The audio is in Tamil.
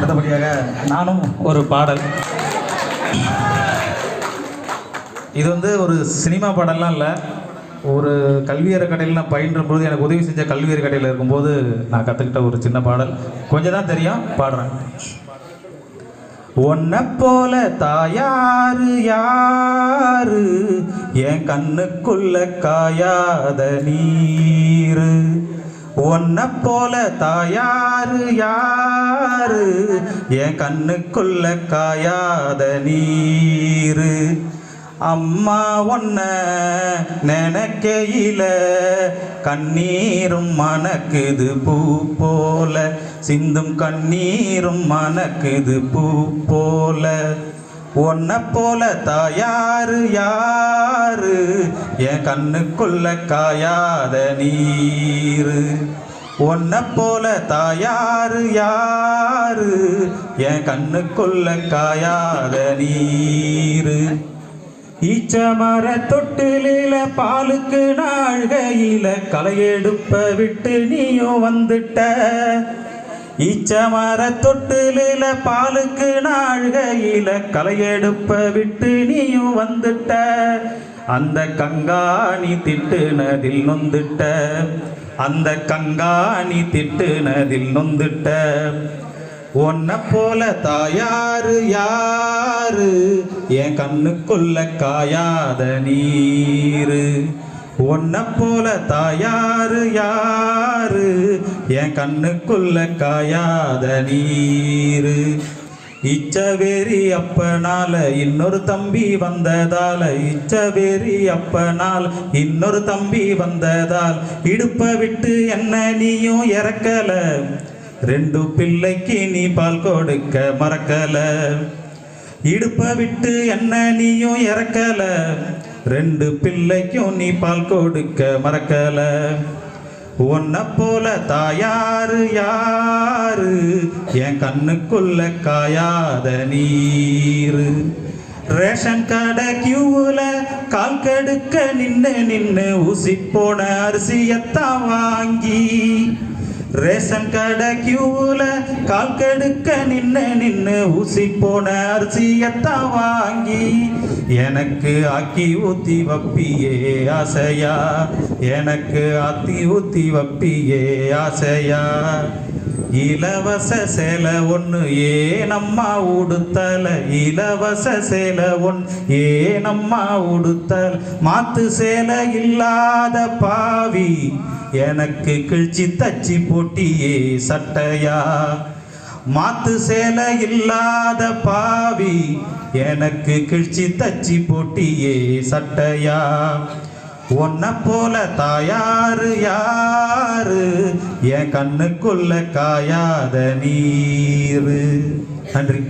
அடுத்தபடியாக நானும் ஒரு பாடல். இது வந்து ஒரு சினிமா பாடல்லாம் இல்லை. ஒரு கல்வியற கடையில் நான் பயின்ற பொழுது எனக்கு உதவி செஞ்ச கல்வியற கடையில் இருக்கும்போது நான் கற்றுக்கிட்ட ஒரு சின்ன பாடல். கொஞ்சம் தான் தெரியும் பாடுறேன். உன்னை போல தாயாரு யாரு? என் கண்ணுக்குள்ள காயாத நீரு. உன்னை போல தாயாரு யாரு? என் கண்ணுக்குள்ள காயாத நீரு. அம்மா ஒன்ன நினைக்கையில கண்ணீரும் மணக்குது பூ போல. சிந்தும் கண்ணீரும் மணக்குது பூ போல. உன்னை போல தாயாரு யாரு? என் கண்ணுக்குள்ள காயாத நீரு. உன்னை போல தாயாரு யாரு? என் கண்ணுக்குள்ள காயாத நீரு. ஈச்சமர தொட்டிலில பாலுக்கு நாழ்கையில களையெடுப்ப விட்டு நீயும் வந்துட்ட. ஈச்சமர தொட்டிலில பாலுக்கு நாழ்கையில கலையெடுப்ப விட்டு நீயும் வந்துட்ட. அந்த கங்காணி திட்டுனதில் நொந்துட்ட. அந்த கங்காணி திட்டுனதில் நொந்துட்ட. உன்னை போல தாயாரு யாரு? என் கண்ணுக்குள்ள காயாத நீரு. உன்னை போல தாயாரு யாரு? என் கண்ணுக்குள்ள காயாத நீரு. இச்சவேரி அப்பனால இன்னொரு தம்பி வந்ததால இச்சவேரி அப்பனால் இன்னொரு தம்பி வந்ததால் இடுப்ப விட்டு என்ன நீயும் இறக்கல. ரெண்டு பிள்ளைக்கு நீ பால் கொடுக்க மறக்கல. இடுப்ப விட்டு என்ன நீயும் இறக்கல. ரெண்டு பிள்ளைக்கும் நீ பால் கொடுக்க மறக்கல. உன்னை போல தாயாரு யாரு? என் கண்ணுக்குள்ள காயாத நீரு. ரேஷன் கடை கியூவில் கால் கெடுக்க நின்று நின்று ஊசி போன அரிசியத்தான் வாங்கி. ரேஷன் கடை கியூவில் கால் கெடுக்க நின்று நின்று ஊசி போன அரிசியத்தான் வாங்கி. எனக்கு ஆக்கி ஊத்தி வப்பியே ஆசையா. எனக்கு ஆத்தி ஊத்தி வப்பியே ஆசையா. இலவச சேலை ஒன்று ஏனம்மா உடுத்தல? இலவச சேலை ஒன் ஏனம்மா உடுத்தல்? மாத்து சேலை இல்லாத பாவி. எனக்கு கிழிச்சி தச்சி போட்டியே சட்டையா. மாத்து சேலை இல்லாத பாவி எனக்கு கிழ்ச்சி தச்சி போட்டியே சட்டையா? உன்னை போல தாயாரு யாரு? என் கண்ணுக்குள்ள காயாத நீரு. நன்றி.